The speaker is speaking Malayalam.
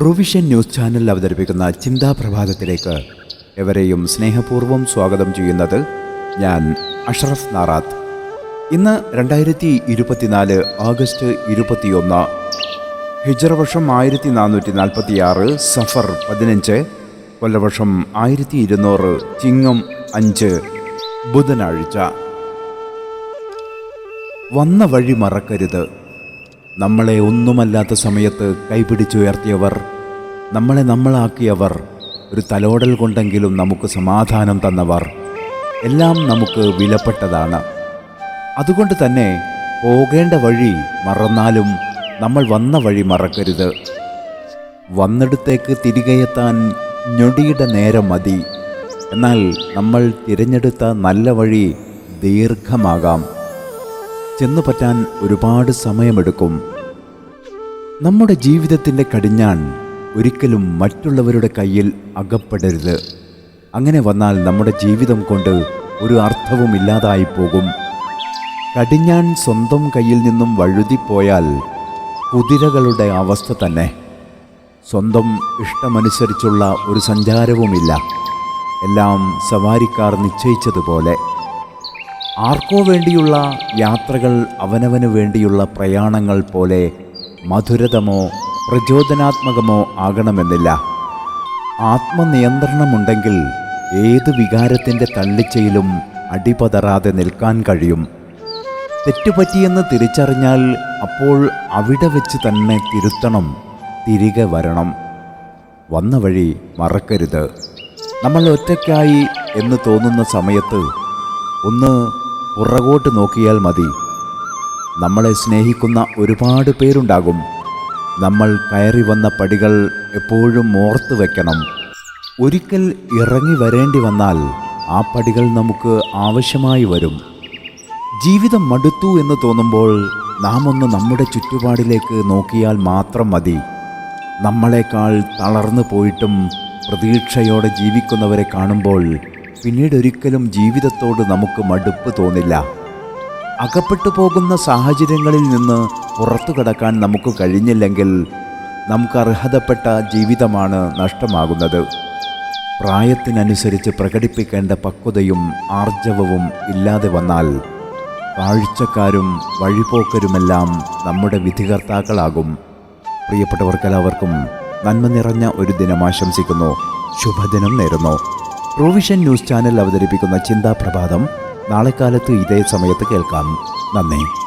റുവിഷൻ ന്യൂസ് ചാനൽ അവതരിപ്പിക്കുന്ന ചിന്താപ്രഭാതത്തിലേക്ക് എവരെയും സ്നേഹപൂർവം സ്വാഗതം ചെയ്യുന്നത് ഞാൻ അഷ്റഫ് നാറാത്ത്. ഇന്ന് രണ്ടായിരത്തി ഇരുപത്തിനാല് ആഗസ്റ്റ് ഇരുപത്തിയൊന്ന് ഹിജറ വർഷം ആയിരത്തി നാനൂറ്റി നാൽപ്പത്തി ആറ് സഫർ പതിനഞ്ച് കൊല്ലവർഷം ആയിരത്തി ഇരുന്നൂറ് ചിങ്ങം അഞ്ച് ബുധനാഴ്ച. വന്ന വഴി മറക്കരുത്. നമ്മളെ ഒന്നുമല്ലാത്ത സമയത്ത് കൈപിടിച്ചുയർത്തിയവർ നമ്മളെ നമ്മളാക്കിയവർ ഒരു തലോടൽ കൊണ്ടെങ്കിലും നമുക്ക് സമാധാനം തന്നവർ എല്ലാം നമുക്ക് വിലപ്പെട്ടതാണ്. അതുകൊണ്ട് തന്നെ പോകേണ്ട വഴി മറന്നാലും നമ്മൾ വന്ന വഴി മറക്കരുത്. വന്നിടത്തേക്ക് തിരികെ എത്താൻ ഞൊടിയുടെ നേരം മതി. എന്നാൽ നമ്മൾ തിരഞ്ഞെടുത്ത നല്ല വഴി ദീർഘമാകാം. ചെന്നു പറ്റാൻ ഒരുപാട് സമയമെടുക്കും. നമ്മുടെ ജീവിതത്തിന്റെ കടിഞ്ഞാൺ ഒരിക്കലും മറ്റുള്ളവരുടെ കയ്യിൽ അകപ്പെടരുത്. അങ്ങനെ വന്നാൽ നമ്മുടെ ജീവിതം കൊണ്ട് ഒരു അർത്ഥവും ഇല്ലാതായി പോകും. കടിഞ്ഞാൻ സ്വന്തം കയ്യിൽ നിന്നും വഴുതിപ്പോയാൽ കുതിരകളുടെ അവസ്ഥ തന്നെ. സ്വന്തം ഇഷ്ടമനുസരിച്ചുള്ള ഒരു സഞ്ചാരവുമില്ല. എല്ലാം സവാരിക്കാർ നിശ്ചയിച്ചതുപോലെ. ആർക്കോ വേണ്ടിയുള്ള യാത്രകൾ അവനവന് വേണ്ടിയുള്ള പ്രയാണങ്ങൾ പോലെ മധുരതമോ പ്രചോദനാത്മകമോ ആകണമെന്നില്ല. ആത്മനിയന്ത്രണമുണ്ടെങ്കിൽ ഏത് വികാരത്തിന്റെ തള്ളിച്ചയിലും അടിപതറാതെ നിൽക്കാൻ കഴിയും. തെറ്റുപറ്റിയെന്ന് തിരിച്ചറിഞ്ഞാൽ അപ്പോൾ അവിടെ വെച്ച് തന്നെ തിരുത്തണം തിരികെ വരണം. വന്ന വഴി മറക്കരുത്. നമ്മൾ ഒറ്റയ്ക്കായി എന്ന് തോന്നുന്ന സമയത്ത് ഒന്ന് പുറകോട്ട് നോക്കിയാൽ മതി. നമ്മളെ സ്നേഹിക്കുന്ന ഒരുപാട് പേരുണ്ടാകും. നമ്മൾ കയറി വന്ന പടികൾ എപ്പോഴും ഓർത്തു വെക്കണം. ഒരിക്കൽ ഇറങ്ങി വരേണ്ടി വന്നാൽ ആ പടികൾ നമുക്ക് ആവശ്യമായി വരും. ജീവിതം മടുത്തു എന്ന് തോന്നുമ്പോൾ നാം ഒന്ന് നമ്മുടെ ചുറ്റുപാടിലേക്ക് നോക്കിയാൽ മാത്രം മതി. നമ്മളെക്കാൾ തളർന്നു പോയിട്ടും പ്രതീക്ഷയോടെ ജീവിക്കുന്നവരെ കാണുമ്പോൾ പിന്നീട് ഒരിക്കലും ജീവിതത്തോട് നമുക്ക് മടുപ്പ് തോന്നില്ല. അകപ്പെട്ടു പോകുന്ന സാഹചര്യങ്ങളിൽ നിന്ന് പുറത്തു കടക്കാൻ നമുക്ക് കഴിഞ്ഞില്ലെങ്കിൽ നമുക്ക് അർഹതപ്പെട്ട ജീവിതമാണ് നഷ്ടമാകുന്നത്. പ്രായത്തിനനുസരിച്ച് പ്രകടിപ്പിക്കേണ്ട പക്വതയും ആർജവവും ഇല്ലാതെ വന്നാൽ കാഴ്ചക്കാരും വഴിപോക്കരുമെല്ലാം നമ്മുടെ വിധികർത്താക്കളാകും. പ്രിയപ്പെട്ടവർക്കെല്ലാവർക്കും നന്മ നിറഞ്ഞ ഒരു ദിനം ആശംസിക്കുന്നു. ശുഭദിനം നേരുന്നു. പ്രൊവിഷൻ ന്യൂസ് ചാനൽ അവതരിപ്പിക്കുന്ന ചിന്താപ്രഭാതം നാളെ കാലത്ത് ഇതേ സമയത്ത് കേൾക്കാം. നന്ദി.